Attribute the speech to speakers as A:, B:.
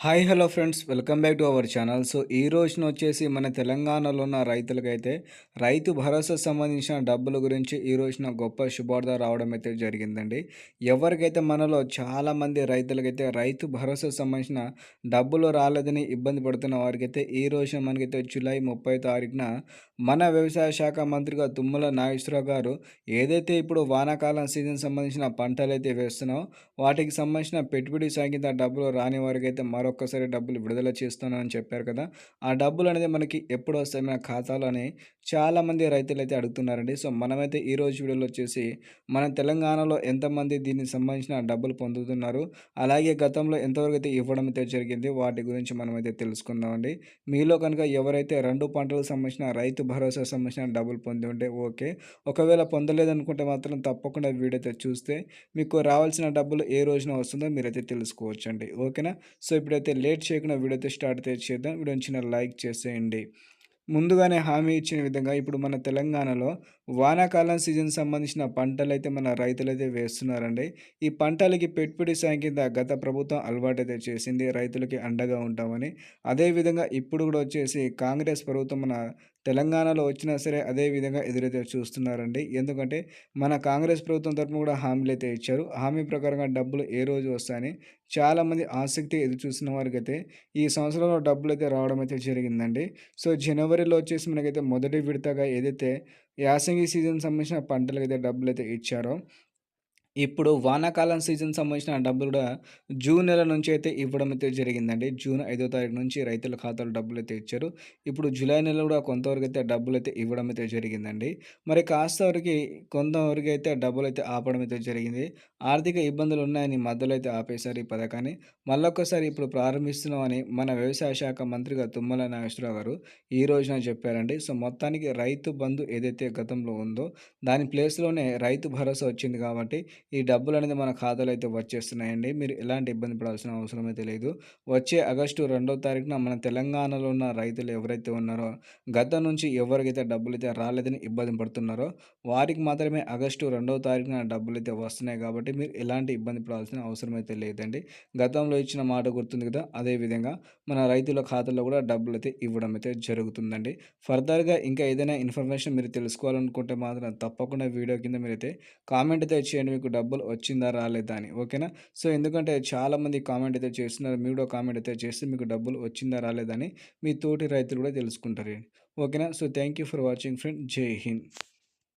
A: Hi hello friends. Welcome back to our channel. So ఈ రోజున వచ్చేసి మన తెలంగాణలో ఉన్న రైతులకైతే రైతు భరోసా సంబంధించిన డబ్బుల గురించి ఈ రోజున గొప్ప శుభార్త రావడం అయితే జరిగిందండి. ఎవరికైతే మనలో చాలామంది రైతులకైతే రైతు భరోసా సంబంధించిన డబ్బులు రాలేదని ఇబ్బంది పడుతున్న వారికైతే ఈ రోజున మనకైతే జూలై ముప్పై తారీఖున మన వ్యవసాయ శాఖ మంత్రిగా తుమ్మల నాగేశ్వరరావు గారు ఏదైతే ఇప్పుడు వానాకాలం సీజన్ సంబంధించిన పంటలు అయితే వేస్తున్నామో వాటికి సంబంధించిన పెట్టుబడి సాగిన డబ్బులు రాని వారికైతే మరో మరొకసారి డబ్బులు విడుదల చేస్తున్నానని చెప్పారు కదా. ఆ డబ్బులు అనేది మనకి ఎప్పుడు వస్తాయి? మన ఖాతాలో అని చాలామంది రైతులు అయితే అడుగుతున్నారండి. సో మనమైతే ఈరోజు వీడియోలో వచ్చేసి మన తెలంగాణలో ఎంతమంది దీనికి సంబంధించిన డబ్బులు పొందుతున్నారు? అలాగే గతంలో ఎంతవరకు అయితే ఇవ్వడం అయితే జరిగింది? వాటి గురించి మనమైతే తెలుసుకుందామండి. మీలో కనుక ఎవరైతే రెండు పంటలకు సంబంధించిన రైతు భరోసా సంబంధించిన డబ్బులు పొంది ఉంటే ఓకే. ఒకవేళ పొందలేదనుకుంటే మాత్రం తప్పకుండా వీడైతే చూస్తే మీకు రావాల్సిన డబ్బులు ఏ రోజున వస్తుందో మీరైతే తెలుసుకోవచ్చండి. ఓకేనా? సో ఇప్పుడు ఇప్పుడైతే లేట్ చేయకుండా వీడియోతో స్టార్ట్ అయితే చేద్దాం. వీడియో చిన్న లైక్ చేసేయండి. ముందుగానే హామీ ఇచ్చిన విధంగా ఇప్పుడు మన తెలంగాణలో వానాకాలం సీజన్ సంబంధించిన పంటలు అయితే మన రైతులు అయితే వేస్తున్నారండి. ఈ పంటలకి పెట్టుబడి సాయం కింద గత ప్రభుత్వం అలవాటు అయితే చేసింది. రైతులకి అండగా ఉంటామని. అదేవిధంగా ఇప్పుడు కూడా వచ్చేసి కాంగ్రెస్ ప్రభుత్వం మన తెలంగాణలో వచ్చినా సరే అదే విధంగా ఎదురైతే చూస్తున్నారండి. ఎందుకంటే మన కాంగ్రెస్ ప్రభుత్వం తరఫున కూడా హామీలు అయితే ఇచ్చారు. హామీ ప్రకారంగా డబ్బులు ఏ రోజు వస్తాయని చాలామంది ఆసక్తి ఎదురు చూసిన వారికి అయితే ఈ సంవత్సరంలో డబ్బులు అయితే రావడం అయితే జరిగిందండి. సో జనవరిలో వచ్చేసి మనకైతే మొదటి విడతగా ఏదైతే యాసంగి సీజన్ సంబంధించిన పంటలకైతే డబ్బులు అయితే ఇచ్చారో ఇప్పుడు వానాకాలం సీజన్ సంబంధించిన డబ్బులు కూడా జూన్ నెల నుంచి అయితే ఇవ్వడం అయితే జరిగిందండి. జూన్ ఐదో తారీఖు నుంచి రైతుల ఖాతాలో డబ్బులు అయితే ఇచ్చారు. ఇప్పుడు జూలై నెల కూడా కొంతవరకు అయితే డబ్బులు అయితే ఇవ్వడం అయితే జరిగిందండి. మరి కాస్త వరకు కొంతవరకు అయితే డబ్బులు అయితే ఆపడం అయితే జరిగింది. ఆర్థిక ఇబ్బందులు ఉన్నాయని మధ్యలో అయితే ఆపేశారు ఈ పథకాన్ని. మళ్ళొక్కసారి ఇప్పుడు ప్రారంభిస్తున్నామని మన వ్యవసాయ శాఖ మంత్రిగా తుమ్మల నాగేశ్వరరావు గారు ఈ రోజున చెప్పారండి. సో మొత్తానికి రైతు బంధు ఏదైతే గతంలో ఉందో దాని ప్లేస్లోనే రైతు భరోసా వచ్చింది కాబట్టి ఈ డబ్బులు అనేది మన ఖాతాలో అయితే వచ్చేస్తున్నాయండి. మీరు ఎలాంటి ఇబ్బంది పడాల్సిన అవసరం అయితే లేదు. వచ్చే ఆగస్టు రెండో తారీఖున మన తెలంగాణలో ఉన్న రైతులు ఎవరైతే ఉన్నారో గత నుంచి ఎవరికైతే డబ్బులు అయితే రాలేదని ఇబ్బంది పడుతున్నారో వారికి మాత్రమే ఆగస్టు రెండవ తారీఖున డబ్బులు అయితే వస్తున్నాయి కాబట్టి మీరు ఎలాంటి ఇబ్బంది పడాల్సిన అవసరం అయితే లేదండి. గతంలో ఇచ్చిన మాట గుర్తుంది కదా అదేవిధంగా మన రైతుల ఖాతాలో కూడా డబ్బులు అయితే ఇవ్వడం అయితే జరుగుతుందండి. ఫర్దర్గా ఇంకా ఏదైనా ఇన్ఫర్మేషన్ మీరు తెలుసుకోవాలనుకుంటే మాత్రం తప్పకుండా వీడియో కింద మీరైతే కామెంట్ అయితే చేయండి. మీకు మీకు డబ్బులు వచ్చిందా రాలేదా అని ఓకేనా? సో ఎందుకంటే చాలామంది కామెంట్ అయితే చేస్తున్నారు మీరు కూడా కామెంట్ అయితే చేస్తే మీకు డబ్బులు వచ్చిందా రాలేదని మీ తోటి రైతులు కూడా తెలుసుకుంటారు. ఓకేనా? So thank you for watching friend. Jai Hind.